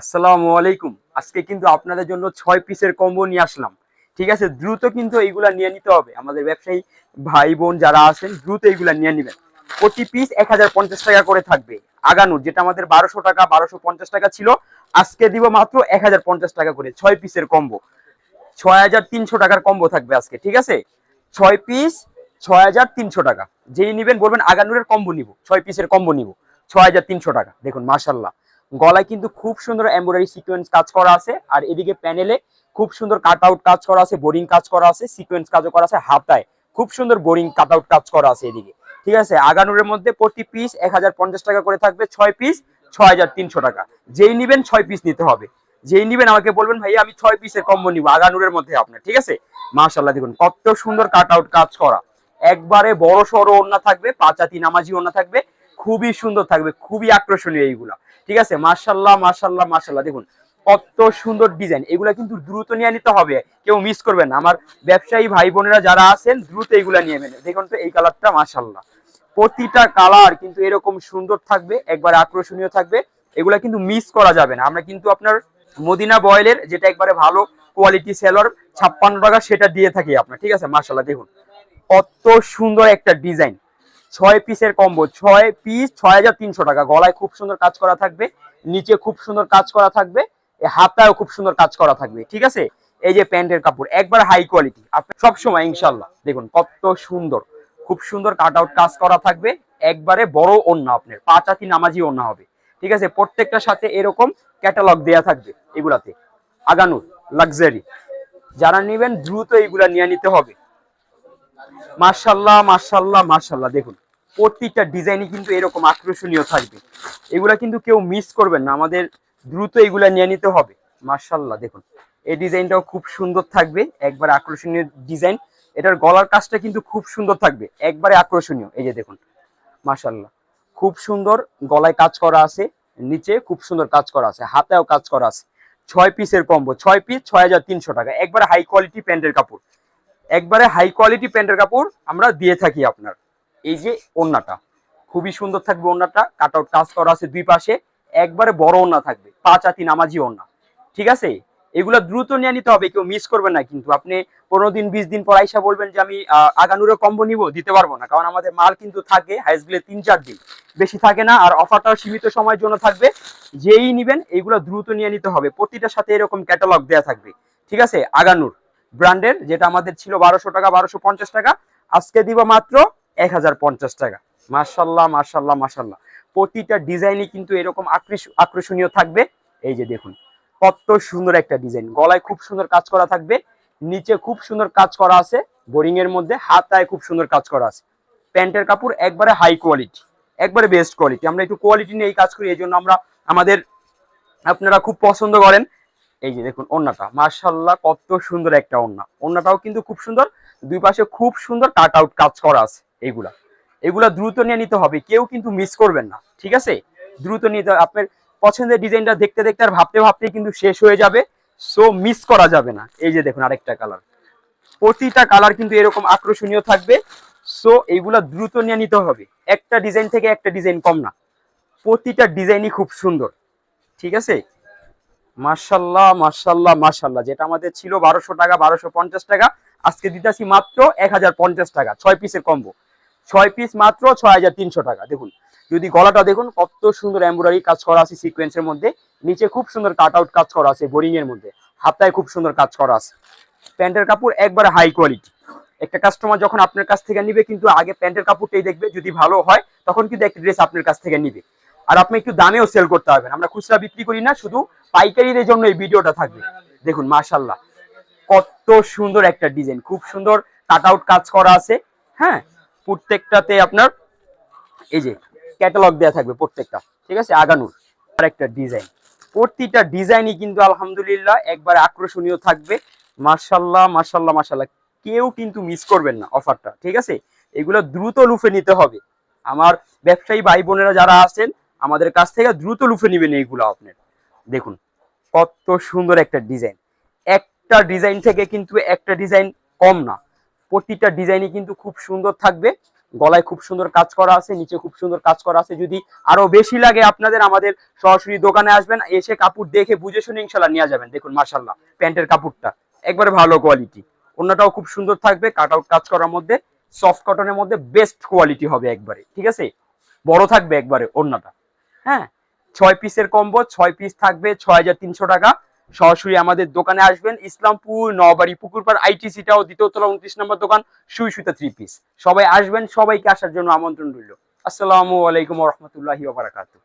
আসসালামু আলাইকুম। আজকে কিন্তু আপনাদের জন্য ছয় পিসের কম্বো নিয়ে আসলাম। ঠিক আছে? দ্রুত কিন্তু এইগুলা নিয়ে নিতে হবে। আমাদের ব্যবসায়ী ভাই বোন যারা আছেন, দ্রুত এইগুলা নিয়ে নেবেন। প্রতি পিস এক হাজার পঞ্চাশ টাকা করে থাকবে। আগানুর, যেটা আমাদের বারোশো টাকা বারোশো টাকা ছিল, আজকে দিব মাত্র এক হাজার পঞ্চাশ টাকা করে। ছয় পিসের কম্বো ছয় হাজার তিনশো টাকার কম্বো থাকবে আজকে, ঠিক আছে? ছয় পিস ছয় হাজার তিনশো টাকা। যেই নিবেন বলবেন আগানুরের কম্বো নিব। ছয় পিসের কম্বো নিব। ছয় হাজার তিনশো টাকা। দেখুন মার্শাল্লাহ গলায় কিন্তু খুব সুন্দর এমব্রয়ডারি সিকোয়েন্স কাজ করা আছে। আর এদিকে প্যানেলে খুব সুন্দর কাট আউট কাজ করা আছে বোরিং কাজ করা আছে সিকোয়েন্স কাজও করা আছে, হাতায় খুব সুন্দর বোরিং কাট আউট কাজ করা আছে এদিকে। ঠিক আছে? আগানুরের মধ্যে প্রতি পিস এক হাজার পঞ্চাশ টাকা করে থাকবে, ছয় পিস ছয় হাজার তিনশো টাকা। যেই নিবেন ছয় পিস নিতে হবে। যেই নিবেন আমাকে বলবেন ভাই আমি ছয় পিসের কম্বো নিবো আগানুরের মধ্যে আপনার। ঠিক আছে? মার্শাল্লাহ দেখুন কত সুন্দর কাট আউট কাজ করা। একবারে বড় সড়ো ওড়না থাকবে পাঁচাতি নামাজি ওড়না থাকবে, খুবই সুন্দর থাকবে, খুবই আকর্ষণীয় এইগুলা। ঠিক আছে? মার্শাল্লাহ মার্শাল্লাহ মার্শাল্লাহ দেখুন, কত সুন্দর ডিজাইন। এগুলা কিন্তু দ্রুত নিয়ে নিতে হবে। কেউ মিস করবেন আমার ব্যবসায়ী ভাই বোনেরা যারা আছেন, দ্রুত এইগুলা নিয়ে নেবেন। দেখুন তো, এই কালারটা মার্শাল্লাহ প্রতিটা কালার কিন্তু এরকম সুন্দর থাকবে, একবার আকর্ষণীয় থাকবে। এগুলা কিন্তু মিস করা যাবে না। আমরা কিন্তু আপনার মদিনা বয়েলের যেটা একবারে ভালো কোয়ালিটি সেলর ছাপ্পান্ন টাকা সেটা দিয়ে থাকি আপনার। ঠিক আছে? মার্শাল্লাহ দেখুন। কত সুন্দর একটা ডিজাইন। ছয় পিসের কম্বো ছয় পিস ছয় হাজার তিনশো টাকা। গলায় খুব সুন্দর কাজ করা থাকবে, নিচে খুব সুন্দর কাজ করা থাকবে হাতায়ও খুব সুন্দর কাজ করা থাকবে, ঠিক আছে? এই যে প্যান্টের কাপড়, একবার হাই কোয়ালিটি আপনি সবসময় ইনশাল্লাহ দেখুন কত সুন্দর, খুব সুন্দর কাট আউট কাজ করা থাকবে, একবারে বড় ওন্না আপনার, পাঁচাতি নামাজি ওন্না হবে, ঠিক আছে? প্রত্যেকটার সাথে এরকম ক্যাটালগ দেয়া থাকবে এগুলাতে, আগানুর লাক্সারি যারা নেবেন দ্রুত এইগুলা নিয়ে নিতে হবে। মার্শাল্লাহ মার্শাল্লাহ মার্শাল্লাহ দেখুন প্রত্যেকটা ডিজাইনই কিন্তু এরকম আকর্ষণীয় থাকবে। এগুলা কিন্তু কেউ মিস করবেন না। আমাদের দ্রুত এগুলা নিয়ে নিতে হবে। মার্শাল্লাহ দেখুন। এই ডিজাইনটাও খুব সুন্দর থাকবে। একবার আকর্ষণীয় ডিজাইন। এটার গলার কাজটা কিন্তু খুব সুন্দর থাকবে। একবারে আকর্ষণীয়। এই যে দেখুন মার্শাল্লাহ খুব সুন্দর গলায় কাজ করা আছে, নিচে খুব সুন্দর কাজ করা আছে, হাতেও কাজ করা আছে। ছয় পিসের কম্বো ছয় পিস ছয় হাজার তিনশো টাকা। একবার হাই কোয়ালিটি প্যান্টের কাপড়। একবারে হাই কোয়ালিটি প্যান্টের কাপড় আমরা দিয়ে থাকি আপনার। এই যে ওন্নাটা, খুবই সুন্দর থাকবে ওন্নাটা কাট আউট কাজ করা আছে দুই পাশে, একবারে বড় ওন্না থাকবে পাঁচ আতি নামাজি ওন্না, ঠিক আছে? এগুলো দ্রুত নিয়ে নিতে হবে, কেউ মিস করবেন না কিন্তু, আপনি পনেরো দিন, বিশ দিন পর আইসা বলবেন যে আমি আগানুরে কম্বো নিব, দিতে পারব না, কারণ আমাদের মাল কিন্তু থাকে হাইসগুলো তিন চার দিন, বেশি থাকে না, আর অফারটাও সীমিত সময়ের জন্য থাকবে, যেই নিবেন এইগুলো দ্রুত নিয়ে নিতে হবে প্রতিটার সাথে এরকম ক্যাটালগ দেয়া থাকবে, ঠিক আছে? আগানুর। ব্র্যান্ডের, যেটা আমাদের ছিল বারোশো টাকা, বারোশো পঞ্চাশ টাকা, আজকে দিব মাত্র এক হাজার পঞ্চাশ টাকা। মার্শাল্লাহ মার্শাল্লাহ মার্শাল্লাহ প্রতিটা ডিজাইনই কিন্তু এরকম আকর্ষণীয় থাকবে। এই যে দেখুন, কত সুন্দর একটা ডিজাইন। গলায় খুব সুন্দর কাজ করা থাকবে, নিচে খুব সুন্দর কাজ করা আছে বোরিং এর মধ্যে হাতায় খুব সুন্দর কাজ করা আছে। প্যান্টের কাপড় একবারে হাই কোয়ালিটি, একবারে বেস্ট কোয়ালিটি। আমরা একটু কোয়ালিটি নিয়ে এই কাজ করি, এই জন্য আমরা, আমাদের আপনারা খুব পছন্দ করেন এই যে দেখুন ওন্নাটা মার্শাল্লাহ কত সুন্দর একটা ওন্না ওন্নাটাও কিন্তু খুব সুন্দর, দুই পাশে খুব সুন্দর কাট আউট কাজ করা আছে এইগুলা। এগুলা দ্রুত নিয়ে নিতে হবে, কেউ কিন্তু মিস করবেন না, ঠিক আছে? দ্রুত নিতে আপনার পছন্দের ডিজাইনটা দেখতে দেখতে আর ভাবতে ভাবতে কিন্তু শেষ হয়ে যাবে সো মিস করা যাবে না। এই যে দেখুন আরেকটা কালার প্রতিটা কালার কিন্তু এরকম আকর্ষণীয় থাকবে সো এইগুলা দ্রুত নিয়ে নিতে হবে। একটা ডিজাইন থেকে একটা ডিজাইন কম না। প্রতিটা ডিজাইনই খুব সুন্দর, ঠিক আছে? মার্শাল্লাহ মার্শাল্লাহ মার্শাল্লাহ যেটা আমাদের ছিল বারোশো টাকা, বারোশো পঞ্চাশ টাকা, আজকে দিতেছি মাত্র এক হাজার পঞ্চাশ টাকা, ছয় পিসের কম্বো ছয় পিস মাত্র ছয় হাজার তিনশো টাকা, দেখুন। যদি গলাটা দেখুন, কত সুন্দর এমব্রয়ডারি কাজ করা আছে সিকোয়েন্সের মধ্যে। নিচে খুব সুন্দর কাট আউট কাজ করা আছে বোরিং এর মধ্যে। হাতায় খুব সুন্দর কাজ করা আছে। প্যান্টের কাপড় একবারে হাই কোয়ালিটি একটা কাস্টমার যখন আপনার কাছ থেকে নিবে, কিন্তু আগে প্যান্টের কাপড়টাই দেখবে। যদি ভালো হয়, তখন কিন্তু একটা ড্রেস আপনার কাছ থেকে নিবে। আর আপনি একটু দামেও সেল করতে পারবেন। আমরা খুচরা বিক্রি করি না, শুধু পাইকারিদের জন্য এই ভিডিওটা থাকবে। দেখুন মার্শাল্লাহ কত সুন্দর একটা ডিজাইন খুব সুন্দর কাট আউট কাজ করা আছে। হ্যাঁ প্রত্যেকটাতে আপনার এই যে ক্যাটালগ দেওয়া থাকবে প্রত্যেকটা। ঠিক আছে? আগানুর। আর একটা ডিজাইন প্রতিটা ডিজাইনই কিন্তু আলহামদুলিল্লাহ একবার আকর্ষণীয় থাকবে। মার্শাল্লাহ মার্শাল্লাহ মার্শাল্লাহ কেউ কিন্তু মিস করবেন না অফারটা ঠিক আছে? এগুলো দ্রুত লুফে নিতে হবে। আমার ব্যবসায়ী ভাই বোনেরা যারা আছেন আমাদের কাছ থেকে দ্রুত লুফে নেবেন এইগুলো আপনার। দেখুন, কত সুন্দর একটা ডিজাইন। একটা ডিজাইন থেকে কিন্তু একটা ডিজাইন কম না। প্রতিটা ডিজাইনই কিন্তু খুব সুন্দর থাকবে। গলায় খুব সুন্দর কাজ করা আছে, নিচে খুব সুন্দর কাজ করা আছে। যদি আরও বেশি লাগে আপনাদের, আমাদের সরাসরি দোকানে আসবেন, এসে কাপড় দেখে বুঝে শুনে ইনশাল্লাহ নিয়ে যাবেন। দেখুন মাশাল্লাহ প্যান্টের কাপড়টা একবারে ভালো কোয়ালিটি অন্যটাও খুব সুন্দর থাকবে কাট আউট কাজ করার মধ্যে সফট কটনের মধ্যে বেস্ট কোয়ালিটি হবে একবারে। ঠিক আছে? বড় থাকবে একবারে অন্যটা। হ্যাঁ। ছয় পিসের কম্বো ছয় পিস থাকবে ছয় হাজার তিনশো টাকা। সরাসরি আমাদের দোকানে আসবেন। ইসলামপুর নবাড়ি পুকুরপাড় আইটিসিটাও দ্বিতীয় তলা উনত্রিশ নম্বর দোকান, সুই সুতা থ্রি পিস সবাই আসবেন, সবাইকে আসার জন্য আমন্ত্রণ রইল। আসসালামু আলাইকুম রহমতুল্লাহি বারাকাতু